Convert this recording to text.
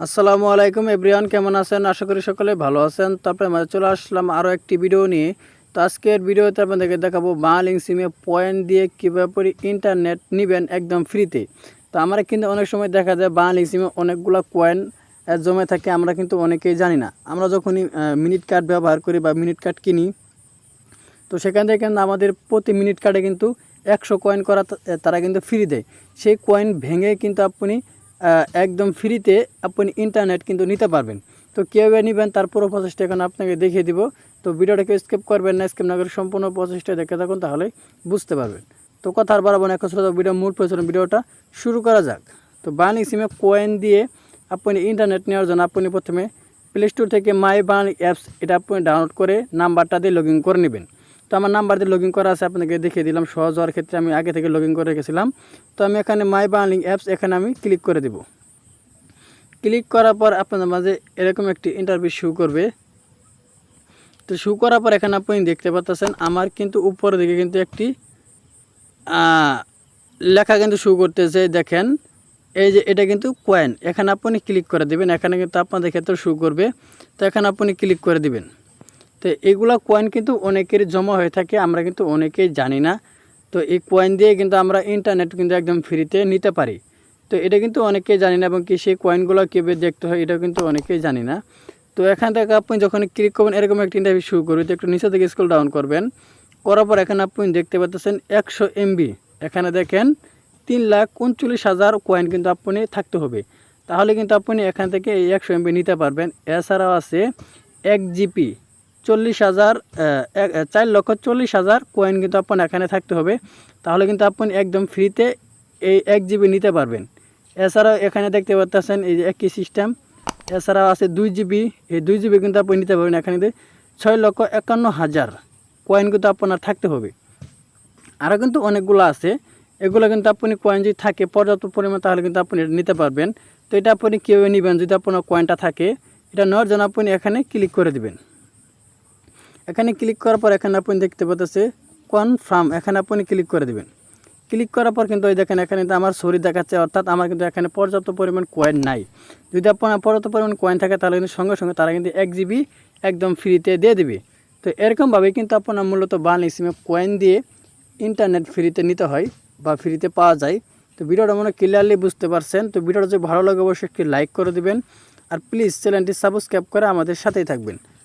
আসসালামু আলাইকুম এভরিওয়ান, কেমন আছেন? আশা করি সকলে ভালো আছেন। তারপরে আমরা চলে আসলাম আরও একটি ভিডিও নিয়ে। তো আজকের ভিডিওতে আপনাদেরকে দেখাবো বাংলিং সিমে পয়েন্ট দিয়ে কীভাবে ইন্টারনেট নেবেন একদম ফ্রিতে। তো আমরা কিন্তু অনেক সময় দেখা যায় বাংলিং সিমে অনেকগুলো কয়েন জমে থাকে, আমরা কিন্তু অনেকেই জানি না। আমরা যখনই মিনিট কার্ড ব্যবহার করি বা মিনিট কার্ড কিনি, তো সেখান থেকে কিন্তু আমাদের প্রতি মিনিট কার্ডে কিন্তু একশো কয়েন করা তারা কিন্তু ফ্রি দেয়। সেই কয়েন ভেঙে কিন্তু আপনি একদম ফ্রিতে আপনি ইন্টারনেট কিন্তু নিতে পারবেন। তো কীভাবে নেবেন তার পুরো প্রসেসটা এখন আপনাকে দেখিয়ে দিব। তো ভিডিওটাকে স্কিপ করবেন না স্কিপ না করে সম্পূর্ণ প্রসেসটা দেখে থাকুন, তাহলে বুঝতে পারবেন। তো কথা আর বাড়াবো না, এখন ছোটো ভিডিও মূল প্রয়োজন ভিডিওটা শুরু করা যাক। তো বার্নিং সিমে কয়েন দিয়ে আপনি ইন্টারনেট নেওয়ার জন্য আপনি প্রথমে প্লে স্টোর থেকে মাই বার্ন অ্যাপস এটা আপনি ডাউনলোড করে নাম্বারটা দিয়ে লগ করে নেবেন। আমার নাম্বার দিয়ে লগ করা আছে আপনাকে দেখিয়ে দিলাম, সহজ হওয়ার ক্ষেত্রে আমি আগে থেকে লগ করে রেখেছিলাম। তো আমি এখানে মাই বার্নিং অ্যাপস এখানে আমি ক্লিক করে দেব। ক্লিক করার পর আপনাদের মাঝে এরকম একটি ইন্টারভিউ শু করবে। তো শু করার পর এখানে আপনি দেখতে পাচ্ছেন আমার কিন্তু উপরের দিকে কিন্তু একটি লেখা কিন্তু শু করতেছে, দেখেন। এই যে এটা কিন্তু কয়েন এখানে আপনি ক্লিক করে দিবেন, এখানে কিন্তু আপনাদের ক্ষেত্রে শু করবে। তো এখানে আপনি ক্লিক করে দিবেন। তো এগুলা কয়েন কিন্তু অনেকের জমা হয়ে থাকে, আমরা কিন্তু অনেকেই জানি না। তো এই কয়েন দিয়ে কিন্তু আমরা ইন্টারনেট কিন্তু একদম ফ্রিতে নিতে পারি। তো এটা কিন্তু অনেকেই জানি না, এবং কি সেই কয়েনগুলো কীভাবে দেখতে হয়, এটাও কিন্তু অনেকেই জানি না। তো এখান থেকে আপনি যখন ক্লিক করবেন, এরকম একটা ইন্টারভিউ শুরু করবে। তো একটু নিচে থেকে স্কুল ডাউন করবেন। করার পর এখানে আপনি দেখতে পাচ্ছেন একশো এমবি এখানে দেখেন তিন লাখ উনচল্লিশ হাজার কয়েন কিন্তু আপনি থাকতে হবে। তাহলে কিন্তু আপনি এখান থেকে এই একশো এমবি নিতে পারবেন। এছাড়াও আছে এক জিপি চল্লিশ হাজার চার লক্ষ চল্লিশ হাজার কয়েন কিন্তু আপনার এখানে থাকতে হবে। তাহলে কিন্তু আপনি একদম ফ্রিতে এই এক জিবি নিতে পারবেন। এছাড়াও এখানে দেখতে পাচ্ছেন এই যে একই সিস্টেম এছাড়াও আছে দুই জিবি এই দুই জিবি কিন্তু আপনি নিতে পারবেন এখানে ছয় লক্ষ একান্ন হাজার কয়েন কিন্তু আপনার থাকতে হবে। আরও কিন্তু অনেকগুলো আছে, এগুলো কিন্তু আপনি কয়েন যদি থাকে পর্যাপ্ত পরিমাণ তাহলে কিন্তু আপনি এটা নিতে পারবেন। তো এটা আপনি কীভাবে নেবেন যদি আপনার কয়েনটা থাকে, এটা নেওয়ার জন্য আপনি এখানে ক্লিক করে দিবেন। এখানে ক্লিক করার পর এখানে আপনি দেখতে পাচ্ছেন কনফার্ম এখানে আপনি ক্লিক করে দেবেন। ক্লিক করার পর কিন্তু ওই দেখেন এখানে কিন্তু আমার শরীর দেখাচ্ছে, অর্থাৎ আমার কিন্তু এখানে পর্যাপ্ত পরিমাণ কয়েন নাই। যদি আপনার পর্যাপ্ত পরিমাণ কয়েন থাকে, তাহলে কিন্তু সঙ্গে সঙ্গে তারা কিন্তু এক জিবি একদম ফ্রিতে দিয়ে দেবে। তো এরকমভাবে কিন্তু আপনার মূলত বার্নিং সিমে কয়েন দিয়ে ইন্টারনেট ফ্রিতে নিতে হয় বা ফ্রিতে পাওয়া যায়। তো ভিডিওটা মনে ক্লিয়ারলি বুঝতে পারছেন। তো ভিডিওটা যদি ভালো লাগে, অবশ্যই একটি লাইক করে দেবেন। আর প্লিজ চ্যানেলটি সাবস্ক্রাইব করে আমাদের সাথেই থাকবেন।